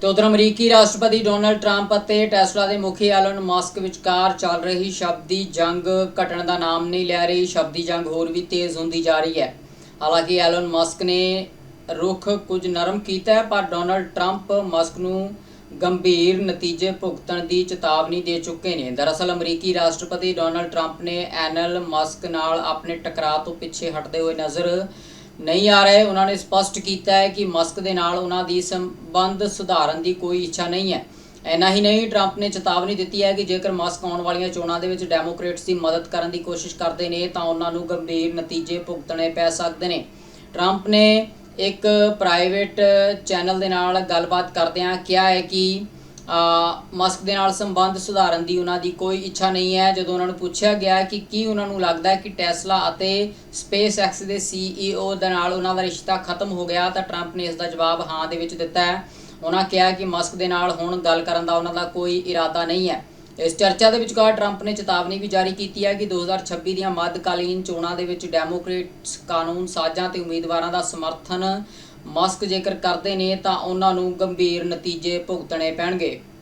ਤੇ ਉਧਰ ਅਮਰੀਕੀ ਰਾਸ਼ਟਰਪਤੀ ਡੋਨਲਡ ਟਰੰਪ ਅਤੇ ਟੈਸਲਾ ਦੇ ਮੁਖੀ ਐਲਨ ਮਸਕ ਵਿਚਕਾਰ ਚੱਲ ਰਹੀ ਸ਼ਬਦੀ ਜੰਗ ਘਟਣ ਦਾ ਨਾਮ ਨਹੀਂ ਲੈ ਰਹੀ, ਸ਼ਬਦੀ ਜੰਗ ਹੋਰ ਵੀ ਤੇਜ਼ ਹੁੰਦੀ ਜਾ ਰਹੀ ਹੈ। ਹਾਲਾਂਕਿ ਐਲਨ ਮਸਕ ਨੇ ਰੁਖ ਕੁਝ ਨਰਮ ਕੀਤਾ ਹੈ, ਪਰ ਡੋਨਲਡ ਟਰੰਪ ਮਸਕ ਨੂੰ ਗੰਭੀਰ ਨਤੀਜੇ ਭੁਗਤਣ ਦੀ ਚੇਤਾਵਨੀ ਦੇ ਚੁੱਕੇ ਨੇ। ਦਰਅਸਲ ਅਮਰੀਕੀ ਰਾਸ਼ਟਰਪਤੀ ਡੋਨਲਡ ਟਰੰਪ ਨੇ ਐਨਲ ਮਸਕ ਨਾਲ ਆਪਣੇ ਟਕਰਾਅ ਤੋਂ ਪਿੱਛੇ ਹਟਦੇ ਹੋਏ ਨਜ਼ਰ ਨਹੀਂ ਆ ਰਹੇ। ਉਹਨਾਂ ਨੇ ਸਪਸ਼ਟ ਕੀਤਾ ਹੈ ਕਿ ਮਸਕ ਦੇ ਨਾਲ ਉਹਨਾਂ ਦੀ ਸੰਬੰਧ ਸੁਧਾਰਨ ਦੀ ਕੋਈ ਇੱਛਾ ਨਹੀਂ ਹੈ। ਐਨਾ ਹੀ ਨਹੀਂ, ਟਰੰਪ ਨੇ ਚੇਤਾਵਨੀ ਦਿੱਤੀ ਹੈ ਕਿ ਜੇਕਰ ਮਸਕ ਆਉਣ ਵਾਲੀਆਂ ਚੋਣਾਂ ਦੇ ਵਿੱਚ ਡੈਮੋਕ੍ਰੇਟਸ ਦੀ ਮਦਦ ਕਰਨ ਦੀ ਕੋਸ਼ਿਸ਼ ਕਰਦੇ ਨੇ, ਤਾਂ ਉਹਨਾਂ ਨੂੰ ਗੰਭੀਰ ਨਤੀਜੇ ਭੁਗਤਣੇ ਪੈ ਸਕਦੇ ਨੇ। ਟਰੰਪ ਨੇ ਇੱਕ ਪ੍ਰਾਈਵੇਟ ਚੈਨਲ ਦੇ ਨਾਲ ਗੱਲਬਾਤ ਕਰਦਿਆਂ ਕਿਹਾ ਹੈ ਕਿ ਮਸਕ ਦੇ ਨਾਲ ਸੰਬੰਧ ਸੁਧਾਰਨ ਦੀ ਉਹਨਾਂ ਦੀ ਕੋਈ ਇੱਛਾ ਨਹੀਂ ਹੈ। ਜਦੋਂ ਉਹਨਾਂ ਨੂੰ ਪੁੱਛਿਆ ਗਿਆ ਕਿ ਕੀ ਉਹਨਾਂ ਨੂੰ ਲੱਗਦਾ ਹੈ ਕਿ ਟੈਸਲਾ ਅਤੇ ਸਪੇਸ ਐਕਸ ਦੇ ਸੀਈਓ ਦੇ ਨਾਲ ਉਹਨਾਂ ਦਾ ਰਿਸ਼ਤਾ ਖਤਮ ਹੋ ਗਿਆ, ਤਾਂ ਟਰੰਪ ਨੇ ਇਸ ਦਾ ਜਵਾਬ ਹਾਂ ਦੇ ਵਿੱਚ ਦਿੱਤਾ ਹੈ। ਉਹਨਾਂ ਕਿਹਾ ਕਿ ਮਸਕ ਦੇ ਨਾਲ ਹੁਣ ਗੱਲ ਕਰਨ ਦਾ ਉਹਨਾਂ ਦਾ ਕੋਈ ਇਰਾਦਾ ਨਹੀਂ ਹੈ। ਇਸ ਚਰਚਾ ਦੇ ਵਿਚਕਾਰ ਟਰੰਪ ਨੇ ਚੇਤਾਵਨੀ ਵੀ ਜਾਰੀ ਕੀਤੀ ਹੈ ਕਿ 2026 ਦੀਆਂ ਮੱਧਕਾਲੀਨ ਚੋਣਾਂ ਦੇ ਵਿੱਚ ਡੈਮੋਕ੍ਰੇਟਸ ਕਾਨੂੰਨ ਸਾਜ਼ਾਂ ਤੇ ਉਮੀਦਵਾਰਾਂ ਦਾ ਸਮਰਥਨ ਮਸਕ ਜੇਕਰ ਕਰਦੇ ਨੇ ਤਾਂ ਉਹਨਾਂ ਨੂੰ ਗੰਭੀਰ ਨਤੀਜੇ ਭੁਗਤਣੇ ਪੈਣਗੇ।